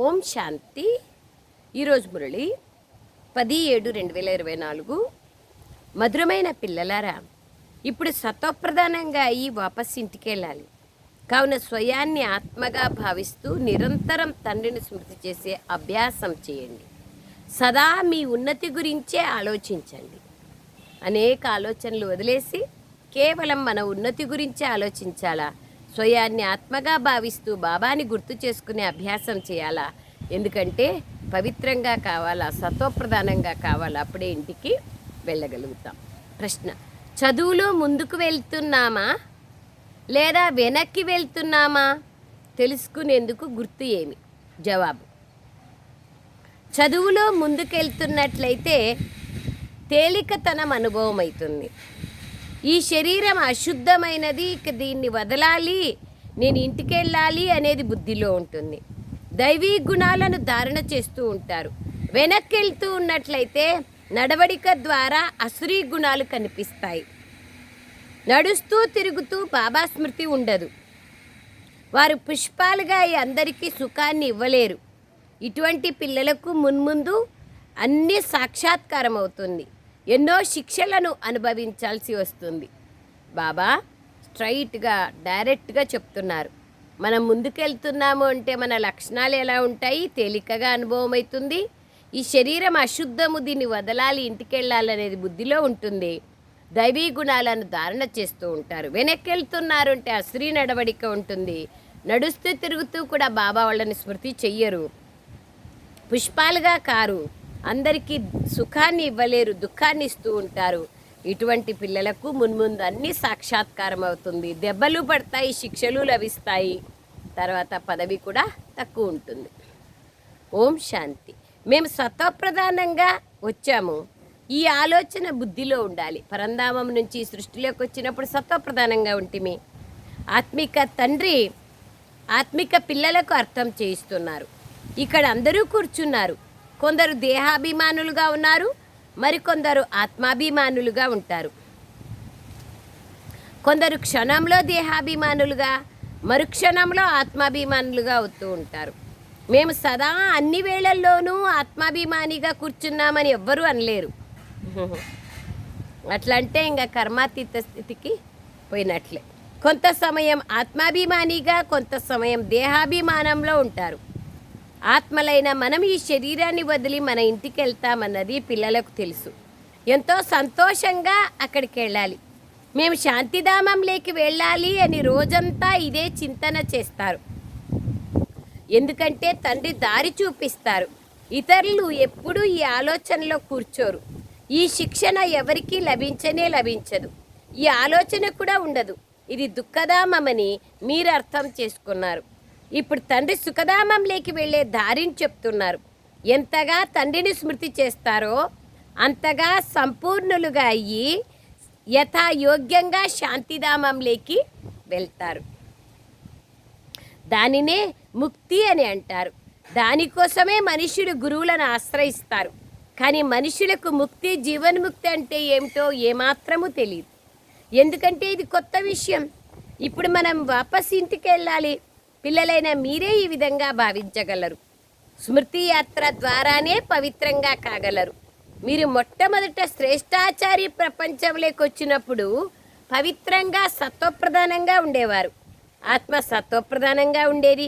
ఓం శాంతి. ఈరోజు మురళి పది ఏడు రెండు వేల ఇరవై నాలుగు. మధురమైన పిల్లలారా ఇప్పుడు సత్వప్రధానంగా అయ్యి వాపస్ ఇంటికి వెళ్ళాలి కావున స్వయాన్ని ఆత్మగా భావిస్తూ నిరంతరం తండ్రిని స్మృతి చేసే అభ్యాసం చేయండి. సదా మీ ఉన్నతి గురించే ఆలోచించండి. అనేక ఆలోచనలు వదిలేసి కేవలం మన ఉన్నతి గురించే ఆలోచించాలా? స్వయాన్ని ఆత్మగా భావిస్తూ బాబాని గుర్తు చేసుకునే అభ్యాసం చేయాలా? ఎందుకంటే పవిత్రంగా కావాలా సత్వప్రధానంగా కావాలా అప్పుడే ఇంటికి వెళ్ళగలుగుతాం. ప్రశ్న చదువులో ముందుకు వెళ్తున్నామా? లేదా వెనక్కి వెళ్తున్నామా? తెలుసుకునేందుకు గుర్తు ఏమి? జవాబు చదువులో ముందుకెళ్తున్నట్లయితే తేలికతనం అనుభవం అవుతుంది ఈ శరీరం అశుద్ధమైనది ఇక దీన్ని వదలాలి నేను ఇంటికి వెళ్ళాలి అనేది బుద్ధిలో ఉంటుంది. దైవీ గుణాలను ధారణ చేస్తూ ఉంటారు. వెనక్కి వెళ్తూ ఉన్నట్లయితే నడవడిక ద్వారా అసురీ గుణాలు కనిపిస్తాయి. నడుస్తూ తిరుగుతూ బాబా స్మృతి ఉండదు. వారు పుష్పాలుగా ఈ అందరికీ సుఖాన్ని ఇవ్వలేరు. ఇటువంటి పిల్లలకు మున్ముందు అన్నీ సాక్షాత్కారం అవుతుంది ఎన్నో శిక్షలను అనుభవించాల్సి వస్తుంది. బాబా స్ట్రైట్గా డైరెక్ట్గా చెప్తున్నారు. మనం ముందుకెళ్తున్నాము అంటే మన లక్షణాలు ఎలా ఉంటాయి? తేలికగా అనుభవం అవుతుంది ఈ శరీరం అశుద్ధము దీన్ని వదలాలి ఇంటికి వెళ్ళాలనేది బుద్ధిలో ఉంటుంది. దైవీ గుణాలను ధారణ చేస్తూ ఉంటారు. వెనక్కి వెళ్తున్నారు అంటే అశ్రీ నడవడిక ఉంటుంది. నడుస్తూ తిరుగుతూ కూడా బాబా వాళ్ళని స్మృతి చెయ్యరు. పుష్పాలుగా కారు. అందరికీ సుఖాన్ని ఇవ్వలేరు దుఃఖాన్ని ఇస్తూ ఉంటారు. ఇటువంటి పిల్లలకు మున్ముందు అన్ని సాక్షాత్కారం అవుతుంది. దెబ్బలు పడతాయి శిక్షలు లభిస్తాయి. తర్వాత పదవి కూడా తక్కువ ఉంటుంది. ఓం శాంతి. మేము సత్వప్రధానంగా వచ్చాము. ఈ ఆలోచన బుద్ధిలో ఉండాలి. పరంధామం నుంచి సృష్టిలోకి వచ్చినప్పుడు సత్వప్రధానంగా ఉంటిమి. ఆత్మిక తండ్రి ఆత్మిక పిల్లలకు అర్థం చేయిస్తున్నారు. ఇక్కడ అందరూ కూర్చున్నారు. కొందరు దేహాభిమానులుగా ఉన్నారు మరికొందరు ఆత్మాభిమానులుగా ఉంటారు. కొందరు క్షణంలో దేహాభిమానులుగా మరుక్షణంలో ఆత్మాభిమానులుగా అవుతూ ఉంటారు. మేము సదా అన్ని వేళల్లోనూ ఆత్మాభిమానిగా కూర్చున్నామని ఎవ్వరూ అనలేరు. అట్లా అంటే ఇంకా కర్మాతీత స్థితికి పోయినట్లే. కొంత సమయం ఆత్మాభిమానిగా కొంత సమయం దేహాభిమానంలో ఉంటారు. ఆత్మలైన మనం ఈ శరీరాన్ని వదిలి మన ఇంటికి వెళ్తామన్నది పిల్లలకు తెలుసు. ఎంతో సంతోషంగా అక్కడికి వెళ్ళాలి మేము శాంతిధామంలోకి వెళ్ళాలి అని రోజంతా ఇదే చింతన చేస్తారు. ఎందుకంటే తండ్రి దారి చూపిస్తారు. ఇతరులు ఎప్పుడూ ఈ ఆలోచనలో కూర్చోరు. ఈ శిక్షణ ఎవరికీ లభించనే లభించదు. ఈ ఆలోచన కూడా ఉండదు. ఇది దుఃఖధామమని మీరు అర్థం చేసుకున్నారు. ఇప్పుడు తండ్రి సుఖధామంలోకి వెళ్ళే దారిని చెప్తున్నారు. ఎంతగా తండ్రిని స్మృతి చేస్తారో అంతగా సంపూర్ణులుగా అయ్యి యథాయోగ్యంగా శాంతిధామంలోకి వెళ్తారు. దానినే ముక్తి అని అంటారు. దానికోసమే మనుషులు గురువులను ఆశ్రయిస్తారు. కానీ మనుషులకు ముక్తి జీవన్ముక్తి అంటే ఏమిటో ఏమాత్రము తెలియదు ఎందుకంటే ఇది కొత్త విషయం. ఇప్పుడు మనం వాపస్ ఇంటికి వెళ్ళాలి. పిల్లలైన మీరే ఈ విధంగా భావించగలరు. స్మృతి యాత్ర ద్వారానే పవిత్రంగా కాగలరు. మీరు మొట్టమొదట శ్రేష్టాచారి ప్రపంచంలోకి వచ్చినప్పుడు పవిత్రంగా సత్వప్రధానంగా ఉండేవారు. ఆత్మ సత్వప్రధానంగా ఉండేది.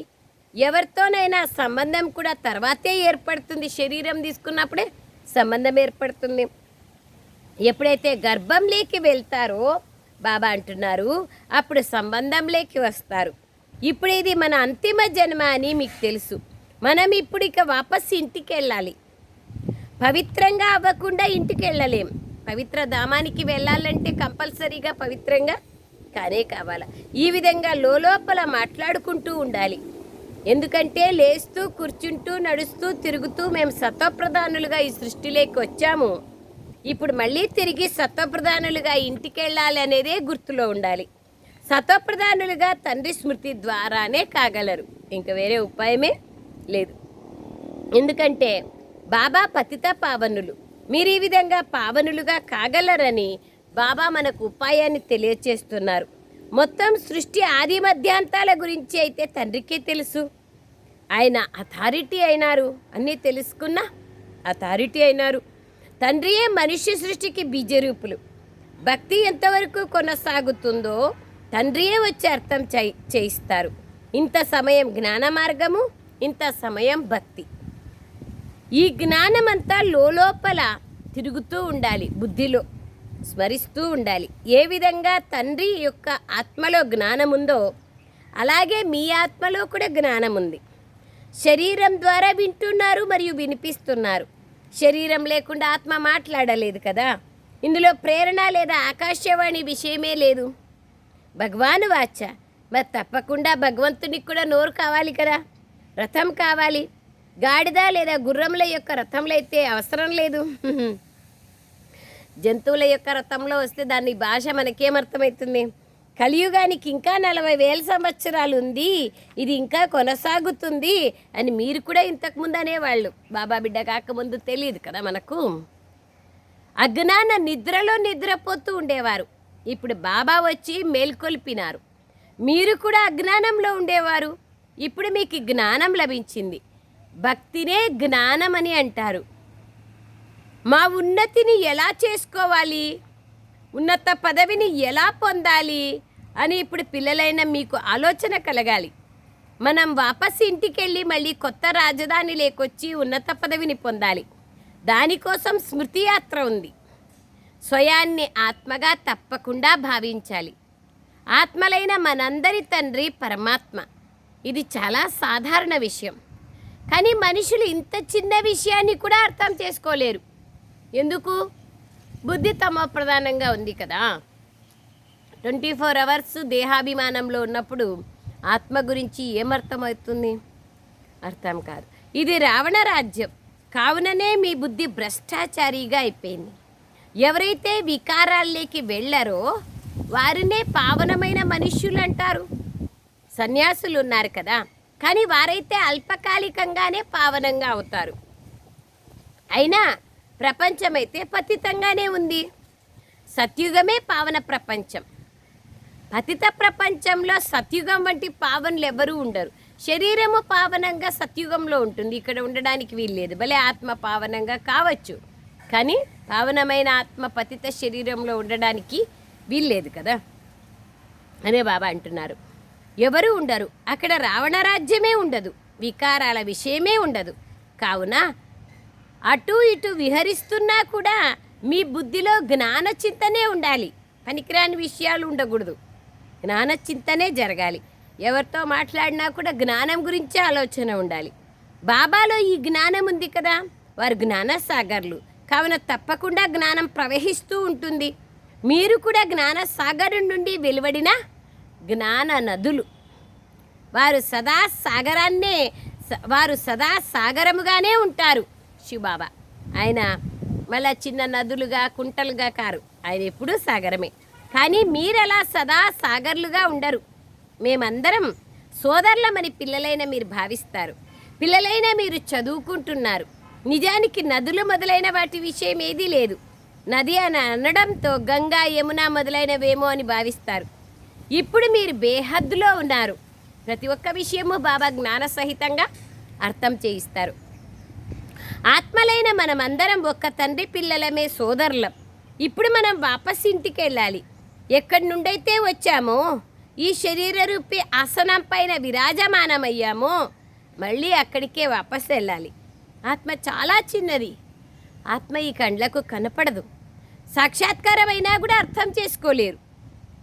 ఎవరితోనైనా సంబంధం కూడా తర్వాతే ఏర్పడుతుంది. శరీరం తీసుకున్నప్పుడే సంబంధం ఏర్పడుతుంది. ఎప్పుడైతే గర్భంలోకి వెళ్తారో బాబా అంటున్నారు అప్పుడు సంబంధంలోకి వస్తారు. ఇప్పుడు ఇది మన అంతిమ జన్మ అని మీకు తెలుసు. మనం ఇప్పుడు ఇక వాపస్ ఇంటికి వెళ్ళాలి పవిత్రంగా అవ్వకుండా ఇంటికి వెళ్ళలేం పవిత్ర ధామానికి వెళ్ళాలంటే కంపల్సరీగా పవిత్రంగా కానే కావాలి. ఈ విధంగా లోపల మాట్లాడుకుంటూ ఉండాలి. ఎందుకంటే లేస్తూ కూర్చుంటూ నడుస్తూ తిరుగుతూ మేము సత్వప్రధానులుగా ఈ సృష్టిలోకి వచ్చాము. ఇప్పుడు మళ్ళీ తిరిగి సత్వప్రధానులుగా ఇంటికి వెళ్ళాలి అనేదే గుర్తులో ఉండాలి. సతప్రధానులుగా తండ్రి స్మృతి ద్వారానే కాగలరు. ఇంకా వేరే ఉపాయమే లేదు. ఎందుకంటే బాబా పతిత పావనులు. మీరు ఈ విధంగా పావనులుగా కాగలరని బాబా మనకు ఉపాయాన్ని తెలియచేస్తున్నారు. మొత్తం సృష్టి ఆది మధ్యాంతాల గురించి అయితే తండ్రికే తెలుసు. ఆయన అథారిటీ అయినారు. అన్నీ తెలుసుకున్న అథారిటీ అయినారు. తండ్రియే మనిషి సృష్టికి బీజరూపులు. భక్తి ఎంతవరకు కొనసాగుతుందో తండ్రియే వచ్చి అర్థం చేయి చేయిస్తారు. ఇంత సమయం జ్ఞాన మార్గము ఇంత సమయం భక్తి. ఈ జ్ఞానమంతా లోపల తిరుగుతూ ఉండాలి బుద్ధిలో స్మరిస్తూ ఉండాలి. ఏ విధంగా తండ్రి యొక్క ఆత్మలో జ్ఞానం ఉందో అలాగే మీ ఆత్మలో కూడా జ్ఞానం ఉంది శరీరం ద్వారా వింటున్నారు మరియు వినిపిస్తున్నారు. శరీరం లేకుండా ఆత్మ మాట్లాడలేదు కదా. ఇందులో ప్రేరణ లేదా ఆకాశవాణి విషయమే లేదు. భగవాను వాచ. మరి తప్పకుండా భగవంతునికి కూడా నోరు కావాలి కదా? రథం కావాలి. గాడిద లేదా గుర్రముల యొక్క రథంలో అయితే అవసరం లేదు. జంతువుల యొక్క రథంలో వస్తే దాని భాష మనకేమర్థమవుతుంది కలియుగానికి ఇంకా నలభై వేల సంవత్సరాలు ఉంది. ఇది ఇంకా కొనసాగుతుంది అని మీరు కూడా ఇంతకుముందు అనేవాళ్ళు. బాబా బిడ్డ కాకముందు తెలియదు కదా మనకు? అజ్ఞాన నిద్రలో నిద్రపోతూ ఉండేవారు. ఇప్పుడు బాబా వచ్చి మేల్కొల్పినారు. మీరు కూడా అజ్ఞానంలో ఉండేవారు. ఇప్పుడు మీకు జ్ఞానం లభించింది. భక్తినే జ్ఞానం అని అంటారు. మా ఉన్నతిని ఎలా చేసుకోవాలి? ఉన్నత పదవిని ఎలా పొందాలి? అని ఇప్పుడు పిల్లలైన మీకు ఆలోచన కలగాలి. మనం వాపస్ ఇంటికి వెళ్ళి మళ్ళీ కొత్త రాజధాని లేకొచ్చి ఉన్నత పదవిని పొందాలి. దానికోసం స్మృతి యాత్ర ఉంది. స్వయాన్ని ఆత్మగా తప్పకుండా భావించాలి. ఆత్మలైన మనందరి తండ్రి పరమాత్మ. ఇది చాలా సాధారణ విషయం. కానీ మనుషులు ఇంత చిన్న విషయాన్ని కూడా అర్థం చేసుకోలేరు. ఎందుకు? బుద్ధి తమ ప్రధానంగా ఉంది కదా. ట్వంటీ ఫోర్ అవర్స్ దేహాభిమానంలో ఉన్నప్పుడు ఆత్మ గురించి ఏమర్థమవుతుంది? అర్థం కాదు. ఇది రావణ రాజ్యం. కావుననే మీ బుద్ధి భ్రష్టాచారిగా అయిపోయింది. ఎవరైతే వికారాల్లోకి వెళ్ళారో వారినే పావనమైన మనుష్యులు అంటారు సన్యాసులు ఉన్నారు కదా. కానీ వారైతే అల్పకాలికంగానే పావనంగా అవుతారు. అయినా ప్రపంచమైతే పతితంగానే ఉంది. సత్యుగమే పావన ప్రపంచం. పతిత ప్రపంచంలో సత్యుగం వంటి పావనలు ఎవరూ ఉండరు. శరీరము పావనంగా సత్యుగంలో ఉంటుంది. ఇక్కడ ఉండడానికి వీల్లేదు. భలే ఆత్మ పావనంగా కావచ్చు. కానీ పావనమైన ఆత్మ పతిత శరీరంలో ఉండడానికి వీల్లేదు కదా? అనే బాబా అంటున్నారు. ఎవరు ఉండరు. అక్కడ రావణ రాజ్యమే ఉండదు. వికారాల విషయమే ఉండదు. కావున అటు ఇటు విహరిస్తున్నా కూడా మీ బుద్ధిలో జ్ఞాన చింతనే ఉండాలి. పనికిరాని విషయాలు ఉండకూడదు. జ్ఞాన చింతనే జరగాలి. ఎవరితో మాట్లాడినా కూడా జ్ఞానం గురించే ఆలోచన ఉండాలి. బాబాలో ఈ జ్ఞానం ఉంది కదా? వారు జ్ఞానసాగర్లు. కావున తప్పకుండా జ్ఞానం ప్రవహిస్తూ ఉంటుంది. మీరు కూడా జ్ఞాన సాగరం నుండి వెలువడిన జ్ఞాన నదులు. వారు సదా సాగరాన్నే వారు సదా సాగరముగానే ఉంటారు. శివబాబా ఆయన మళ్ళా చిన్న నదులుగా కుంటలుగా కారు. ఆయన ఎప్పుడూ సాగరమే. కానీ మీరలా సదా సాగర్లుగా ఉండరు. మేమందరం సోదరులమని పిల్లలైన మీరు భావిస్తారు. పిల్లలైన మీరు చదువుకుంటున్నారు. నిజానికి నదులు మొదలైన వాటి విషయం ఏదీ లేదు. నది అని అనడంతో గంగా యమున మొదలైనవేమో అని భావిస్తారు. ఇప్పుడు మీరు బేహద్దులో ఉన్నారు. ప్రతి ఒక్క విషయము బాబా జ్ఞాన సహితంగా అర్థం చేయిస్తారు. ఆత్మలైన మనమందరం ఒక్క తండ్రి పిల్లలమే సోదరులం. ఇప్పుడు మనం వాపస్ ఇంటికి వెళ్ళాలి ఎక్కడి నుండైతే వచ్చామో ఈ శరీర రూపి ఆసనం పైన విరాజమానమయ్యామో మళ్ళీ అక్కడికే వాపస్ వెళ్ళాలి. ఆత్మ చాలా చిన్నది. ఆత్మ ఈ కండ్లకు కనపడదు. సాక్షాత్కారమైనా కూడా అర్థం చేసుకోలేరు.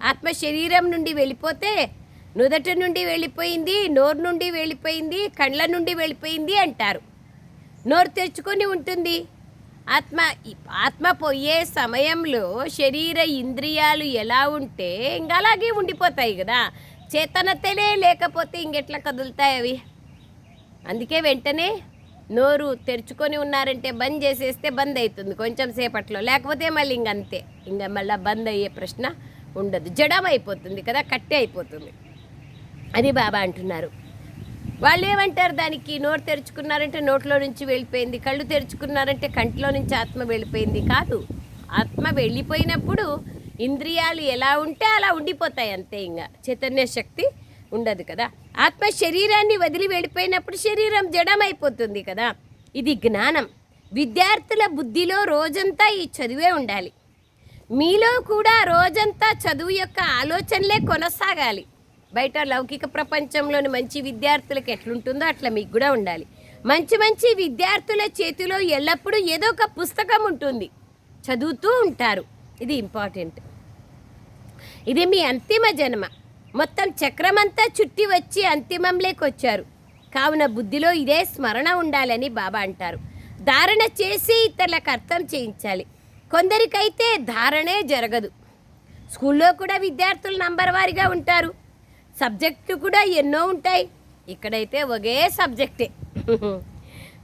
ఆత్మ శరీరం నుండి వెళ్ళిపోతే నుదట నుండి వెళ్ళిపోయింది నోరు నుండి వెళ్ళిపోయింది కండ్ల నుండి వెళ్ళిపోయింది అంటారు. నోరు తెరుచుకొని ఉంటుంది. ఆత్మ ఆత్మ పోయే సమయంలో శరీర ఇంద్రియాలు ఎలా ఉంటే ఇంకా అలాగే ఉండిపోతాయి కదా. చేతనతనే లేకపోతే ఇంకెట్లా కదులుతాయి అవి? అందుకే వెంటనే నోరు తెరుచుకొని ఉన్నారంటే బంద్ చేసేస్తే బంద్ అవుతుంది కొంచెం సేపట్లో. లేకపోతే మళ్ళీ ఇంక అంతే. ఇంకా మళ్ళీ బంద్ అయ్యే ప్రశ్న ఉండదు. జడం అయిపోతుంది కదా కట్టే అయిపోతుంది. అని బాబా అంటున్నారు. వాళ్ళు ఏమంటారు దానికి? నోరు తెరుచుకున్నారంటే నోట్లో నుంచి వెళ్ళిపోయింది కళ్ళు తెరుచుకున్నారంటే కంటిలో నుంచి ఆత్మ వెళ్ళిపోయింది కాదు. ఆత్మ వెళ్ళిపోయినప్పుడు ఇంద్రియాలు ఎలా ఉంటే అలా ఉండిపోతాయి అంతే ఇంకా. చైతన్య శక్తి ఉండదు కదా. ఆత్మ శరీరాన్ని వదిలి వెళ్ళిపోయినప్పుడు శరీరం జడమైపోతుంది కదా. ఇది జ్ఞానం. విద్యార్థుల బుద్ధిలో రోజంతా ఈ చదువే ఉండాలి. మీలో కూడా రోజంతా చదువు యొక్క ఆలోచనలే కొనసాగాలి. బయట లౌకిక ప్రపంచంలోని మంచి విద్యార్థులకు ఎట్లుంటుందో అట్లా మీకు కూడా ఉండాలి. మంచి మంచి విద్యార్థుల చేతిలో ఎల్లప్పుడూ ఏదో ఒక పుస్తకం ఉంటుంది. చదువుతూ ఉంటారు. ఇది ఇంపార్టెంట్. ఇది మీ అంతిమ జన్మ. మొత్తం చక్రమంతా చుట్టి వచ్చి అంతిమంలోకి వచ్చారు కావున బుద్ధిలో ఇదే స్మరణ ఉండాలని బాబా అంటారు. ధారణ చేసి ఇతరులకు అర్థం చేయించాలి. కొందరికైతే ధారణే జరగదు. స్కూల్లో కూడా విద్యార్థులు నంబర్ వారిగా ఉంటారు. సబ్జెక్టు కూడా ఎన్నో ఉంటాయి. ఇక్కడైతే ఒకే సబ్జెక్టే.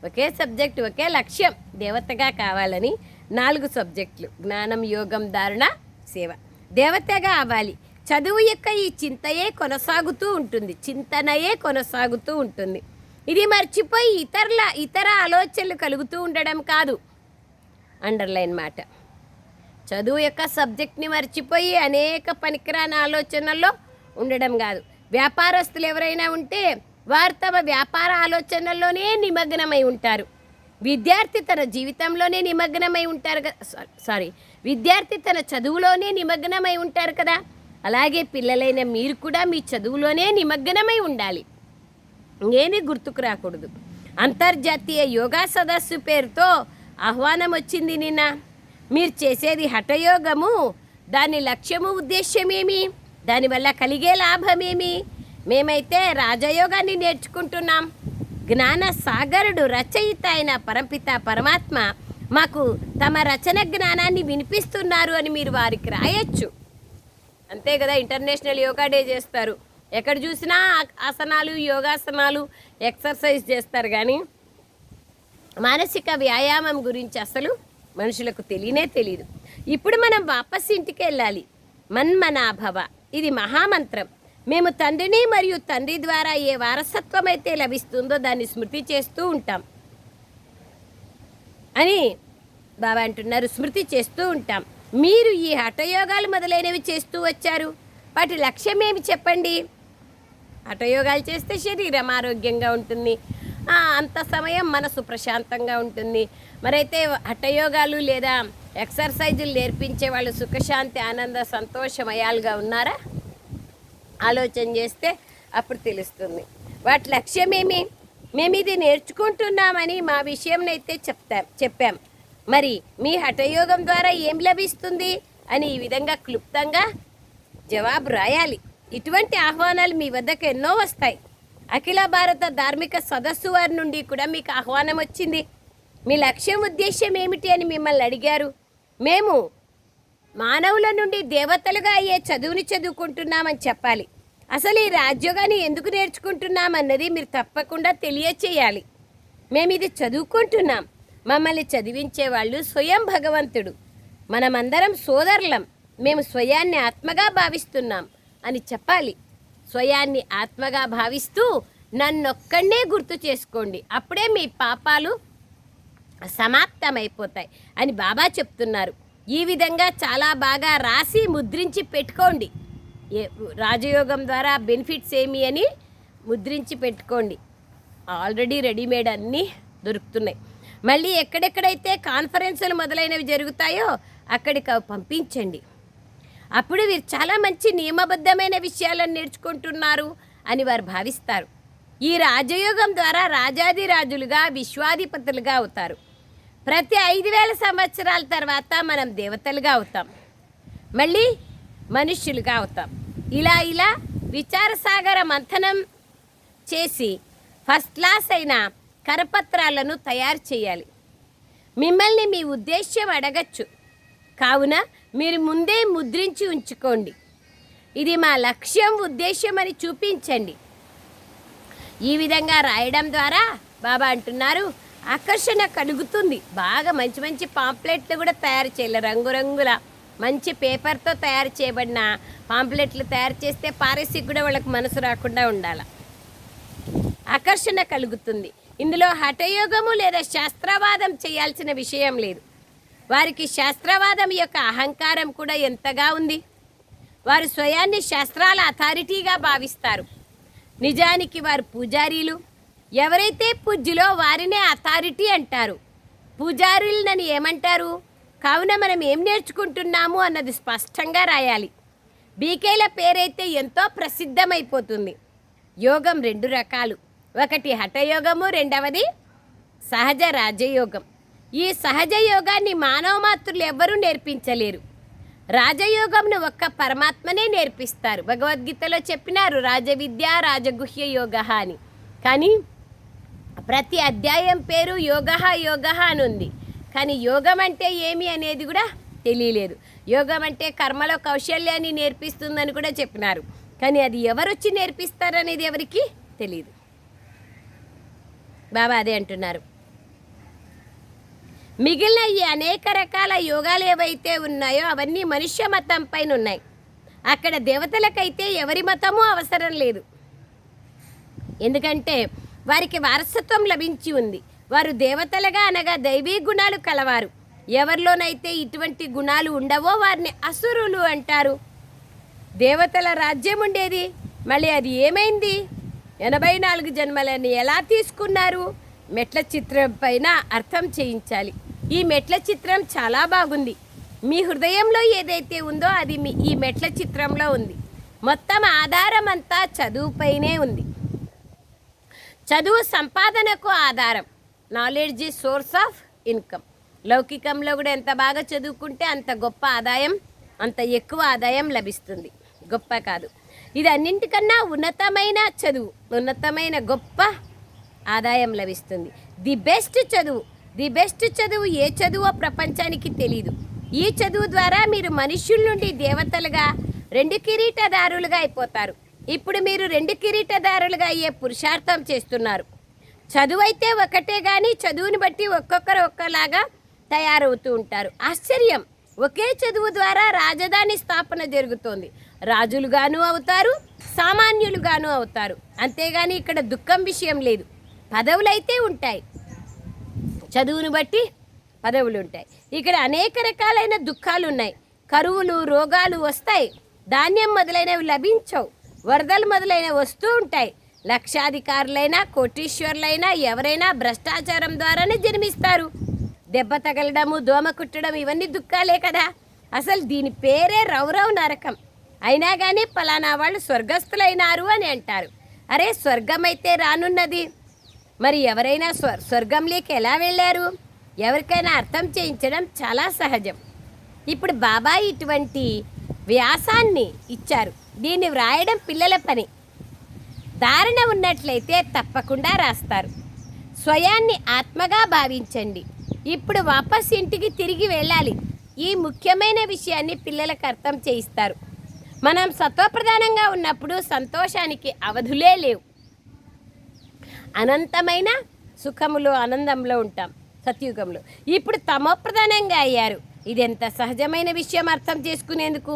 ఒకే సబ్జెక్ట్ ఒకే లక్ష్యం. దేవతగా కావాలని నాలుగు సబ్జెక్టులు. జ్ఞానం యోగం ధారణ సేవ. దేవతగా అవ్వాలి. చదువు యొక్క ఈ చింతయే కొనసాగుతూ ఉంటుంది. చింతనయే కొనసాగుతూ ఉంటుంది. ఇది మర్చిపోయి ఇతరుల ఇతర ఆలోచనలు కలుగుతూ ఉండడం కాదు. అండర్లైన్ మాట. చదువు యొక్క సబ్జెక్ట్ని మర్చిపోయి అనేక పనికిరాని ఆలోచనల్లో ఉండడం కాదు. వ్యాపారస్తులు ఎవరైనా ఉంటే వారు తమ వ్యాపార ఆలోచనల్లోనే నిమగ్నమై ఉంటారు. విద్యార్థి తన జీవితంలోనే నిమగ్నమై ఉంటారు కదా సారీ విద్యార్థి తన చదువులోనే నిమగ్నమై ఉంటారు కదా? అలాగే పిల్లలైన మీరు కూడా మీ చదువులోనే నిమగ్నమై ఉండాలి. ఏమీ గుర్తుకు రాకూడదు. అంతర్జాతీయ యోగా సదస్సు పేరుతో ఆహ్వానం వచ్చింది నిన్న. మీరు చేసేది హఠయోగము. దాని లక్ష్యము ఉద్దేశ్యమేమి? దానివల్ల కలిగే లాభమేమి? మేమైతే రాజయోగాన్ని నేర్చుకుంటున్నాం. జ్ఞాన సాగరుడు రచయిత అయిన పరంపిత పరమాత్మ మాకు తమ రచన జ్ఞానాన్ని వినిపిస్తున్నారు అని మీరు వారికి రాయొచ్చు. అంతే కదా ఇంటర్నేషనల్ యోగా డే చేస్తారు. ఎక్కడ చూసినా ఆసనాలు యోగాసనాలు ఎక్సర్సైజ్ చేస్తారు కానీ మానసిక వ్యాయామం గురించి అసలు మనుషులకు తెలియనే తెలియదు ఇప్పుడు మనం వాపస్ ఇంటికి వెళ్ళాలి. మన్మనాభవ. ఇది మహామంత్రం. మేము తండ్రిని మరియు తండ్రి ద్వారా ఏ వారసత్వం అయితే లభిస్తుందో దాన్ని స్మృతి చేస్తూ ఉంటాం. అని బాబా అంటున్నారు స్మృతి చేస్తూ ఉంటాం. మీరు ఈ హఠయోగాలు మొదలైనవి చేస్తూ వచ్చారు. వాటి లక్ష్యం ఏమి చెప్పండి? హఠయోగాలు చేస్తే శరీరం ఆరోగ్యంగా ఉంటుంది. అంత సమయం మనసు ప్రశాంతంగా ఉంటుంది. మరైతే హఠయోగాలు లేదా ఎక్సర్సైజులు నేర్పించే వాళ్ళు సుఖశాంతి ఆనంద సంతోషమయాలుగా ఉన్నారా? ఆలోచన చేస్తే అప్పుడు తెలుస్తుంది. వాటి లక్ష్యం ఏమి మేము ఇది నేర్చుకుంటున్నామని మా విషయంనైతే చెప్తాం చెప్పాం. మరి మీ హఠయోగం ద్వారా ఏం లభిస్తుంది? అని ఈ విధంగా క్లుప్తంగా జవాబు రాయాలి. ఇటువంటి ఆహ్వానాలు మీ వద్దకు ఎన్నో వస్తాయి. అఖిల భారత ధార్మిక సదస్సు వారి నుండి కూడా మీకు ఆహ్వానం వచ్చింది. మీ లక్ష్యం ఉద్దేశ్యం ఏమిటి అని మిమ్మల్ని అడిగారు. మేము మానవుల నుండి దేవతలుగా అయ్యే చదువుని చదువుకుంటున్నామని చెప్పాలి. అసలు ఈ రాజ్యోగాన్ని ఎందుకు నేర్చుకుంటున్నామన్నది మీరు తప్పకుండా తెలియచేయాలి. మేము ఇది చదువుకుంటున్నాం. మమ్మల్ని చదివించే వాళ్ళు స్వయం భగవంతుడు. మనమందరం సోదరులం. మేము స్వయాన్ని ఆత్మగా భావిస్తున్నాం అని చెప్పాలి. స్వయాన్ని ఆత్మగా భావిస్తూ నన్నొక్కడే గుర్తు చేసుకోండి. అప్పుడే మీ పాపాలు సమాప్తమైపోతాయి అని బాబా చెప్తున్నారు. ఈ విధంగా చాలా బాగా రాసి ముద్రించి పెట్టుకోండి. ఏ రాజయోగం ద్వారా బెనిఫిట్స్ ఏమి అని ముద్రించి పెట్టుకోండి. ఆల్రెడీ రెడీమేడ్ అన్నీ దొరుకుతున్నాయి. మళ్ళీ ఎక్కడెక్కడైతే కాన్ఫరెన్సులు మొదలైనవి జరుగుతాయో అక్కడికి అవి పంపించండి. అప్పుడు వీరు చాలా మంచి నియమబద్ధమైన విషయాలను నేర్చుకుంటున్నారు అని వారు భావిస్తారు. ఈ రాజయోగం ద్వారా రాజాదిరాజులుగా విశ్వాధిపతులుగా అవుతారు. ప్రతి ఐదు వేల సంవత్సరాల తర్వాత మనం దేవతలుగా అవుతాం. మళ్ళీ మనుష్యులుగా అవుతాం. ఇలా ఇలా విచారసాగర మంథనం చేసి ఫస్ట్ క్లాస్ అయిన కరపత్రాలను తయారు చేయాలి. మిమ్మల్ని మీ ఉద్దేశ్యం అడగచ్చు. కావున మీరు ముందే ముద్రించి ఉంచుకోండి. ఇది మా లక్ష్యం ఉద్దేశ్యం అని చూపించండి. ఈ విధంగా రాయడం ద్వారా బాబా అంటున్నారు ఆకర్షణ కలుగుతుంది. బాగా మంచి మంచి పాంప్లెట్లు కూడా తయారు చేయాలి. రంగురంగుల మంచి పేపర్తో తయారు చేయబడిన పాంప్లెట్లు తయారు చేస్తే పారేసి కూడా వాళ్ళకి మనసు రాకుండా ఉండాలి. ఆకర్షణ కలుగుతుంది. ఇందులో హఠయోగము లేదా శాస్త్రవాదం చేయాల్సిన విషయం లేదు. వారికి శాస్త్రవాదం యొక్క అహంకారం కూడా ఎంతగా ఉంది? వారు స్వయాన్ని శాస్త్రాల అథారిటీగా భావిస్తారు. నిజానికి వారు పూజారీలు. ఎవరైతే పూజ్యులో వారినే అథారిటీ అంటారు? పూజారులనని ఏమంటారు? కావున మనం ఏం నేర్చుకుంటున్నాము అన్నది స్పష్టంగా రాయాలి. బీకేల పేరైతే ఎంతో ప్రసిద్ధమైపోతుంది. యోగం రెండు రకాలు. ఒకటి హఠయోగము రెండవది సహజ రాజయోగం. ఈ సహజ యోగాన్ని మానవ మాతృలు ఎవ్వరూ నేర్పించలేరు. రాజయోగంను ఒక్క పరమాత్మనే నేర్పిస్తారు. భగవద్గీతలో చెప్పినారు రాజవిద్య రాజగుహ్య యోగ అని. కానీ ప్రతి అధ్యాయం పేరు యోగ యోగ అని ఉంది కానీ యోగం అంటే ఏమి అనేది కూడా తెలియలేదు. యోగం అంటే కర్మలో కౌశల్యాన్ని నేర్పిస్తుందని కూడా చెప్పినారు. కానీ అది ఎవరొచ్చి నేర్పిస్తారనేది ఎవరికి తెలియదు బాబా అదే అంటున్నారు. మిగిలిన ఈ అనేక రకాల యోగాలు ఏవైతే ఉన్నాయో అవన్నీ మనుష్య మతం పైన ఉన్నాయి అక్కడ దేవతలకైతే ఎవరి మతము అవసరం లేదు. ఎందుకంటే వారికి వారసత్వం లభించి ఉంది. వారు దేవతలుగా అనగా దైవీ గుణాలు కలవారు. ఎవరిలోనైతే ఇటువంటి గుణాలు ఉండవో వారిని అసురులు అంటారు. దేవతల రాజ్యం ఉండేది. మళ్ళీ అది ఏమైంది? ఎనభై నాలుగు జన్మలని ఎలా తీసుకున్నారు? మెట్ల చిత్రం పైన అర్థం చేయించాలి. ఈ మెట్ల చిత్రం చాలా బాగుంది. మీ హృదయంలో ఏదైతే ఉందో అది మీ ఈ మెట్ల చిత్రంలో ఉంది. మొత్తం ఆధారం అంతా చదువుపైనే ఉంది. చదువు సంపాదనకు ఆధారం. నాలెడ్జ్ సోర్స్ ఆఫ్ ఇన్కమ్ లౌకికంలో కూడా ఎంత బాగా చదువుకుంటే అంత గొప్ప ఆదాయం అంత ఎక్కువ ఆదాయం లభిస్తుంది. గొప్ప కాదు. ఇది అన్నింటికన్నా ఉన్నతమైన చదువు ఉన్నతమైన గొప్ప ఆదాయం లభిస్తుంది. ది బెస్ట్ చదువు ది బెస్ట్ చదువు ఏ చదువో ప్రపంచానికి తెలియదు ఈ చదువు ద్వారా మీరు మనుష్యుల నుండి దేవతలుగా రెండు కిరీటదారులుగా అయిపోతారు. ఇప్పుడు మీరు రెండు కిరీటదారులుగా అయ్యే పురుషార్థం చేస్తున్నారు. చదువు అయితే ఒకటే కానీ చదువుని బట్టి ఒక్కొక్కరు ఒక్కలాగా తయారవుతూ ఉంటారు. ఆశ్చర్యం! ఒకే చదువు ద్వారా రాజధాని స్థాపన జరుగుతోంది. రాజులుగాను అవుతారు సామాన్యులుగాను అవుతారు. అంతేగాని ఇక్కడ దుఃఖం విషయం లేదు. పదవులైతే ఉంటాయి. చదువును బట్టి పదవులు ఉంటాయి ఇక్కడ అనేక రకాలైన దుఃఖాలు ఉన్నాయి కరువులు రోగాలు వస్తాయి. ధాన్యం మొదలైనవి లభించవు. వరదలు మొదలైనవి వస్తూ ఉంటాయి. లక్షాధికారులైనా కోటీశ్వర్లైనా ఎవరైనా భ్రష్టాచారం ద్వారానే జన్మిస్తారు. దెబ్బ తగలడము దోమ కుట్టడం ఇవన్నీ దుఃఖాలే కదా. అసలు దీని పేరే రౌరవ్ నరకం. అయినా కానీ పలానా వాళ్ళు స్వర్గస్థులైనారు అని అంటారు. అరే స్వర్గం అయితే రానున్నది. మరి ఎవరైనా స్వర్ స్వర్గంలోకి ఎలా వెళ్ళారు? ఎవరికైనా అర్థం చేయించడం చాలా సహజం. ఇప్పుడు బాబా ఇటువంటి వ్యాసాన్ని ఇచ్చారు. దీన్ని వ్రాయడం పిల్లల పని. ధారణ ఉన్నట్లయితే తప్పకుండా రాస్తారు. స్వయాన్ని ఆత్మగా భావించండి. ఇప్పుడు వాపస్ ఇంటికి తిరిగి వెళ్ళాలి. ఈ ముఖ్యమైన విషయాన్ని పిల్లలకు అర్థం చేయిస్తారు. మనం సత్వప్రధానంగా ఉన్నప్పుడు సంతోషానికి అవధులే లేవు. అనంతమైన సుఖములో ఆనందంలో ఉంటాం సత్యుగంలో. ఇప్పుడు తమోప్రధానంగా అయ్యారు. ఇది ఎంత సహజమైన విషయం అర్థం చేసుకునేందుకు?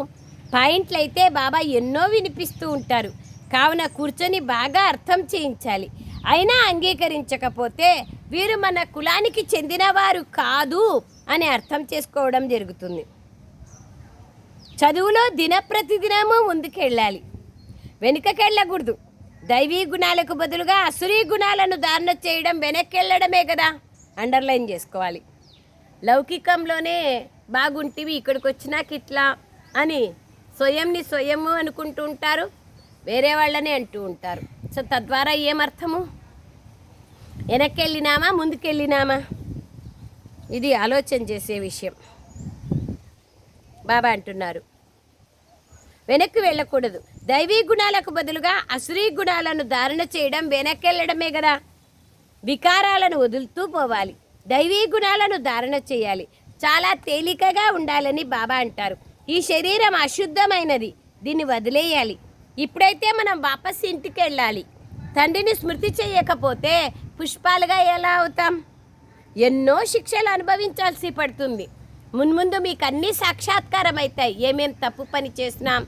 పాయింట్లు అయితే బాబా ఎన్నో వినిపిస్తూ ఉంటారు. కావున కూర్చొని బాగా అర్థం చేయించాలి. అయినా అంగీకరించకపోతే వీరు మన కులానికి చెందినవారు కాదు అని అర్థం చేసుకోవడం జరుగుతుంది. చదువులో దినప్రతిదినము ముందుకెళ్ళాలి. వెనుకకెళ్ళకూడదు. దైవీ గుణాలకు బదులుగా అసురీ గుణాలను ధారణ చేయడం వెనక్కెళ్ళడమే కదా. అండర్లైన్ చేసుకోవాలి. లౌకికంలోనే బాగుంటివి ఇక్కడికి వచ్చినాక ఇట్లా అని స్వయంని స్వయము అనుకుంటూ ఉంటారు. వేరే వాళ్ళనే అంటూ ఉంటారు. సో తద్వారా ఏమర్థము? వెనక్కెళ్ళినామా ముందుకెళ్ళినామా? ఇది ఆలోచన చేసే విషయం. బాబా అంటున్నారు. వెనక్కి వెళ్ళకూడదు. దైవీ గుణాలకు బదులుగా అసురీ గుణాలను ధారణ చేయడం వెనక్కెళ్ళడమే కదా. వికారాలను వదులుతూ పోవాలి. దైవీ గుణాలను ధారణ చేయాలి. చాలా తేలికగా ఉండాలని బాబా అంటారు. ఈ శరీరం అశుద్ధమైనది. దీన్ని వదిలేయాలి. ఇప్పుడైతే మనం వాపస్ ఇంటికి వెళ్ళాలి. తండ్రిని స్మృతి చేయకపోతే పుష్పాలుగా ఎలా అవుతాం? ఎన్నో శిక్షలు అనుభవించాల్సి పడుతుంది. మున్ముందు మీకు అన్నీ సాక్షాత్కారం అవుతాయి ఏమేం తప్పు పని చేసినాం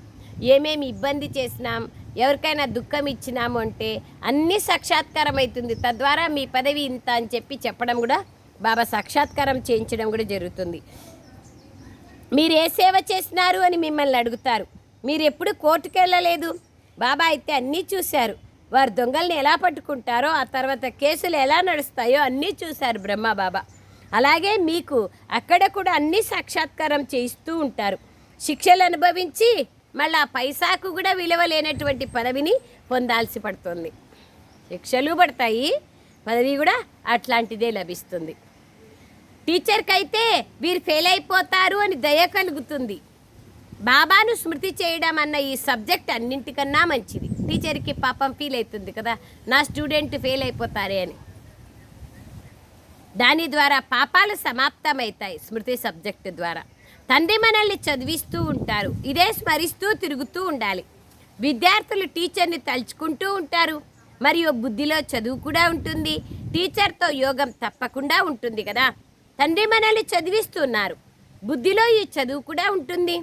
ఏమేమి ఇబ్బంది చేసినాం ఎవరికైనా దుఃఖం ఇచ్చినాము అంటే అన్నీ సాక్షాత్కారం అవుతుంది తద్వారా మీ పదవి ఇంత అని చెప్పి చెప్పడం కూడా బాబా సాక్షాత్కారం చేయించడం కూడా జరుగుతుంది. మీరు ఏ సేవ చేసినారు అని మిమ్మల్ని అడుగుతారు. మీరు ఎప్పుడు కోర్టుకు వెళ్ళలేదు. బాబా అయితే అన్నీ చూశారు. వారు దొంగల్ని ఎలా పట్టుకుంటారో ఆ తర్వాత కేసులు ఎలా నడుస్తాయో అన్నీ చూశారు బ్రహ్మబాబా అలాగే మీకు అక్కడ కూడా అన్ని సాక్షాత్కారం చేయిస్తూ ఉంటారు. శిక్షలు అనుభవించి మళ్ళీ ఆ పైసాకు కూడా విలువ లేనటువంటి పదవిని పొందాల్సి పడుతుంది. శిక్షలు పడతాయి పదవి కూడా అట్లాంటిదే లభిస్తుంది. టీచర్కి అయితే వీరు ఫెయిల్ అయిపోతారు అని దయ కలుగుతుంది. బాబాను స్మృతి చేయడం అన్న ఈ సబ్జెక్ట్ అన్నింటికన్నా మంచిది. టీచర్కి పాపం ఫీల్ అవుతుంది కదా నా స్టూడెంట్ ఫెయిల్ అయిపోతారే అని. దాని ద్వారా పాపాలు సమాప్తమవుతాయి స్మృతి సబ్జెక్ట్ ద్వారా. తండ్రి మనల్ని చదివిస్తూ ఉంటారు. ఇదే స్మరిస్తూ తిరుగుతూ ఉండాలి. విద్యార్థులు టీచర్ని తలుచుకుంటూ ఉంటారు. మరియు బుద్ధిలో చదువు కూడా ఉంటుంది. టీచర్తో యోగం తప్పకుండా ఉంటుంది కదా. తండ్రి మనల్ని చదివిస్తున్నారు. బుద్ధిలో ఈ చదువు కూడా ఉంటుంది.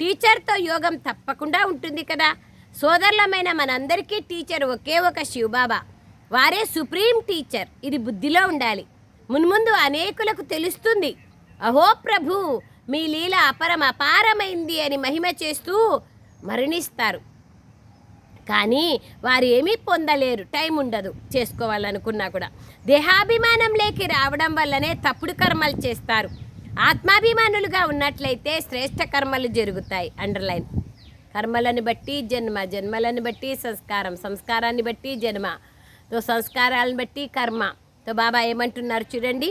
టీచర్తో యోగం తప్పకుండా ఉంటుంది కదా. సోదరులమైన మనందరికీ టీచర్ ఒకే ఒక శివబాబా. వారే సుప్రీం టీచర్. ఇది బుద్ధిలో ఉండాలి. మున్ముందు అనేకులకు తెలుస్తుంది అహో ప్రభు మీ లీల అపరం అపారమైంది అని మహిమ చేస్తూ మరణిస్తారు. కానీ వారు ఏమీ పొందలేరు టైం ఉండదు చేసుకోవాలనుకున్నా కూడా. దేహాభిమానం లేకి రావడం వల్లనే తప్పుడు కర్మలు చేస్తారు. ఆత్మాభిమానులుగా ఉన్నట్లయితే శ్రేష్ట కర్మలు జరుగుతాయి అండర్లైన్. కర్మలను బట్టి జన్మ జన్మలను బట్టి సంస్కారం సంస్కారాన్ని బట్టి జన్మ. సంస్కారాలను బట్టి కర్మ. తో బాబా ఏమంటున్నారు చూడండి.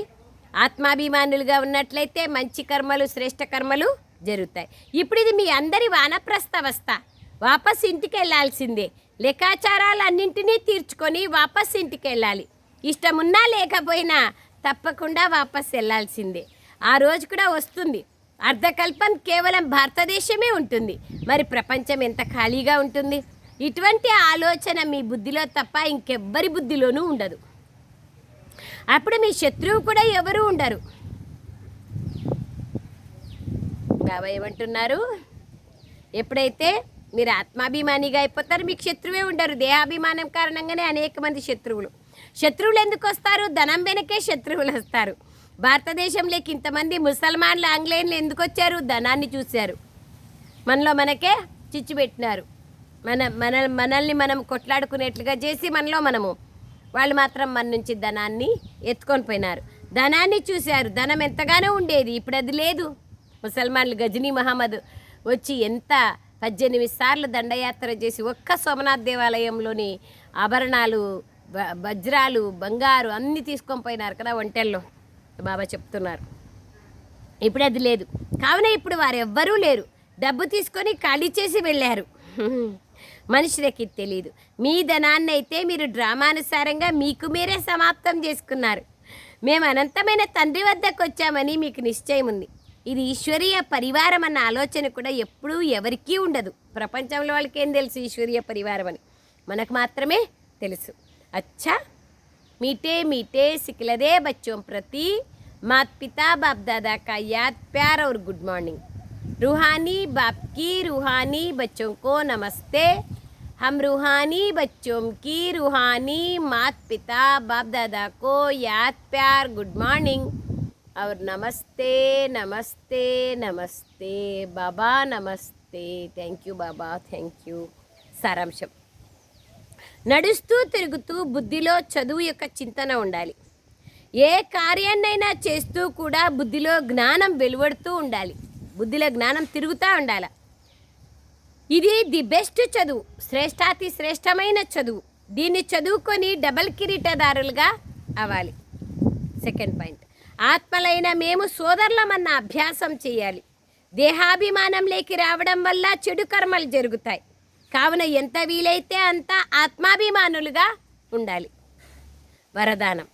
ఆత్మాభిమానులుగా ఉన్నట్లయితే మంచి కర్మలు శ్రేష్ట కర్మలు జరుగుతాయి. ఇప్పుడు ఇది మీ అందరి వానప్రస్థవస్థ. వాపస్ ఇంటికి వెళ్ళాల్సిందే లెక్కాచారాలన్నింటినీ తీర్చుకొని వాపస్ ఇంటికి వెళ్ళాలి ఇష్టమున్నా లేకపోయినా తప్పకుండా వాపస్ వెళ్ళాల్సిందే. ఆ రోజు కూడా వస్తుంది. అర్ధకల్పం కేవలం భారతదేశమే ఉంటుంది. మరి ప్రపంచం ఎంత ఖాళీగా ఉంటుంది? ఇటువంటి ఆలోచన మీ బుద్ధిలో తప్ప ఇంకెవ్వరి బుద్ధిలోనూ ఉండదు. అప్పుడు మీ శత్రువు కూడా ఎవరు ఉండరు. బాబా ఏమంటున్నారు? ఎప్పుడైతే మీరు ఆత్మాభిమానిగా అయిపోతారు మీకు శత్రువే ఉండరు. దేహాభిమానం కారణంగానే అనేక మంది శత్రువులు. శత్రువులు ఎందుకు వస్తారు? ధనం వెనకే శత్రువులు వస్తారు. భారతదేశంలోకి ఇంతమంది ముసల్మాన్లు ఆంగ్లేయులు ఎందుకు వచ్చారు? ధనాన్ని చూశారు. మనలో మనకే చిచ్చు పెట్టినారు. మన మన మనల్ని మనం కొట్లాడుకునేట్లుగా చేసి మనలో మనము వాళ్ళు మాత్రం మన నుంచి ధనాన్ని ఎత్తుకొని పోయినారు. ధనాన్ని చూశారు. ధనం ఎంతగానో ఉండేది. ఇప్పుడు అది లేదు. ముసల్మాన్లు గజనీ మహమ్మద్ వచ్చి ఎంత పద్దెనిమిది సార్లు దండయాత్ర చేసి ఒక్క సోమనాథ్ దేవాలయంలోని ఆభరణాలు వజ్రాలు బంగారు అన్నీ తీసుకొని పోయినారు కదా ఒంటెల్లో. బాబా చెప్తున్నారు. ఇప్పుడు అది లేదు. కావున ఇప్పుడు వారు ఎవ్వరూ లేరు. డబ్బు తీసుకొని ఖాళీ చేసి వెళ్ళారు. మనుషులకి ఇది తెలియదు మీ ధనాన్ని అయితే మీరు డ్రామానుసారంగా మీకు మీరే సమాప్తం చేసుకున్నారు మేము అనంతమైన తండ్రి వద్దకు వచ్చామని మీకు నిశ్చయం ఉంది ఇది ఈశ్వరీయ పరివారం అన్న ఆలోచన కూడా ఎప్పుడూ ఎవరికీ ఉండదు ప్రపంచంలో వాళ్ళకి ఏం తెలుసు ఈశ్వరీయ పరివారం అని మనకు మాత్రమే తెలుసు అచ్చా मीठे मीठे सिकलदे बच्चों प्रति माता पिता बाप दादा का याद प्यार और गुड मॉर्निंग रूहानी बाप की रूहानी बच्चों को नमस्ते हम रूहानी बच्चों की रूहानी माता पिता बाप दादा को याद प्यार गुड मॉर्निंग और नमस्ते नमस्ते नमस्ते बाबा नमस्ते thank you Baba thank you సారాంశం నడుస్తూ తిరుగుతూ బుద్ధిలో చదువు యొక్క చింతన ఉండాలి ఏ కార్యాన్నైనా చేస్తూ కూడా బుద్ధిలో జ్ఞానం వెలువడుతూ ఉండాలి బుద్ధిలో జ్ఞానం తిరుగుతూ ఉండాలి ఇది ది బెస్ట్ చదువు. శ్రేష్టాతి శ్రేష్టమైన చదువు. దీన్ని చదువుకొని డబల్ కిరీటదారులుగా అవ్వాలి. Second point. ఆత్మలైన మేము సోదరులమన్న అభ్యాసం చేయాలి. దేహాభిమానం లేకి రావడం వల్ల చెడు కర్మలు జరుగుతాయి. కావున ఎంత వీలైతే అంత ఆత్మాభిమానులుగా ఉండాలి. వరదానం.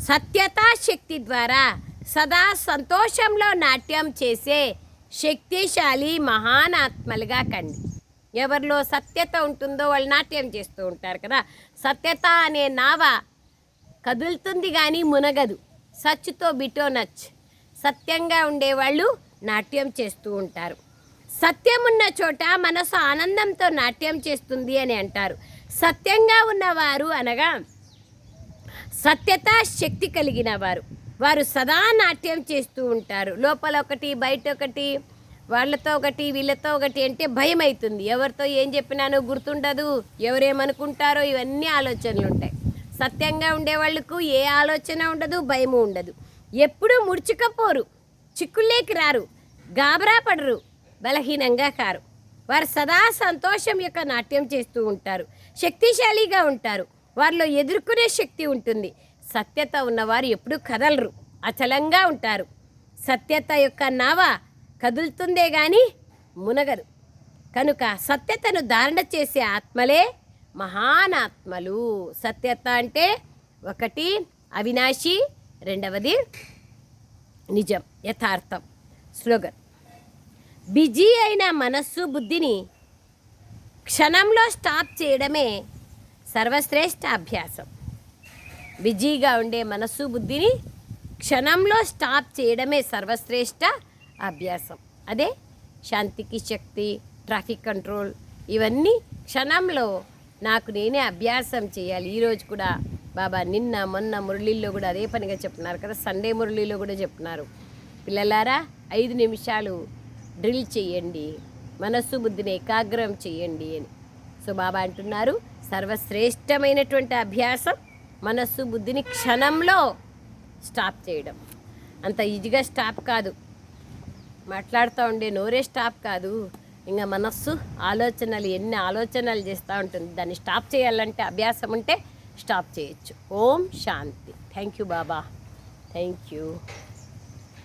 సత్యతా శక్తి ద్వారా సదా సంతోషంలో నాట్యం చేసే శక్తిశాలి మహానాత్మలుగా కండి. ఎవరిలో సత్యత ఉంటుందో వాళ్ళు నాట్యం చేస్తూ ఉంటారు కదా. సత్యత అనే నావ కదులుతుంది కానీ మునగదు. సచ్చుతో బిటో నచ్. సత్యంగా ఉండేవాళ్ళు నాట్యం చేస్తూ ఉంటారు. సత్యం ఉన్న చోట మనసు ఆనందంతో నాట్యం చేస్తుంది అని అంటారు. సత్యంగా ఉన్నవారు అనగా సత్యత శక్తి కలిగిన వారు వారు సదా నాట్యం చేస్తూ ఉంటారు. లోపల ఒకటి బయట ఒకటి వాళ్ళతో ఒకటి వీళ్ళతో ఒకటి అంటే భయం అవుతుంది ఎవరితో ఏం చెప్పినానో గుర్తుండదు. ఎవరేమనుకుంటారో ఇవన్నీ ఆలోచనలు ఉంటాయి. సత్యంగా ఉండే వాళ్ళకు ఏ ఆలోచన ఉండదు భయము ఉండదు. ఎప్పుడూ ముడుచుకపోరు. చిక్కుల్లేకి రారు. గాబరా పడరు. బలహీనంగా కారు. వారు సదా సంతోషం యొక్క నాట్యం చేస్తూ ఉంటారు. శక్తిశాలిగా ఉంటారు. వారిలో ఎదుర్కొనే శక్తి ఉంటుంది. సత్యత ఉన్నవారు ఎప్పుడూ కదలరు అచలంగా ఉంటారు. సత్యత యొక్క నావ కదులుతుందే గాని మునగరు. కనుక సత్యతను ధారణ చేసే ఆత్మలే మహానాత్మలు. సత్యత అంటే ఒకటి అవినాశి. రెండవది నిజం యథార్థం. స్లోగన్. బిజీ అయిన మనస్సు బుద్ధిని క్షణంలో స్టాప్ చేయడమే సర్వశ్రేష్ఠ అభ్యాసం. బిజీగా ఉండే మనస్సు బుద్ధిని క్షణంలో స్టాప్ చేయడమే సర్వశ్రేష్ఠ అభ్యాసం. అదే శాంతికి శక్తి ట్రాఫిక్ కంట్రోల్ ఇవన్నీ క్షణంలో నాకు నేనే అభ్యాసం చేయాలి. ఈరోజు కూడా బాబా నిన్న మొన్న మురళీల్లో కూడా అదే పనిగా చెప్తున్నారు కదా. సండే మురళీలో కూడా చెప్తున్నారు. పిల్లలారా ఐదు నిమిషాలు డ్రిల్ చేయండి. మనస్సు బుద్ధిని ఏకాగ్రం చేయండి అని. సో బాబా అంటున్నారు సర్వశ్రేష్టమైనటువంటి అభ్యాసం మనస్సు బుద్ధిని క్షణంలో స్టాప్ చేయడం. అంత ఈజీగా స్టాప్ కాదు. మాట్లాడుతూ ఉండే నోరే స్టాప్ కాదు. ఇంకా మనస్సు ఆలోచనలు ఎన్ని ఆలోచనలు చేస్తూ ఉంటుంది. దాన్ని స్టాప్ చేయాలంటే అభ్యాసం ఉంటే స్టాప్ చేయొచ్చు. ఓం శాంతి. Thank you Baba. Thank you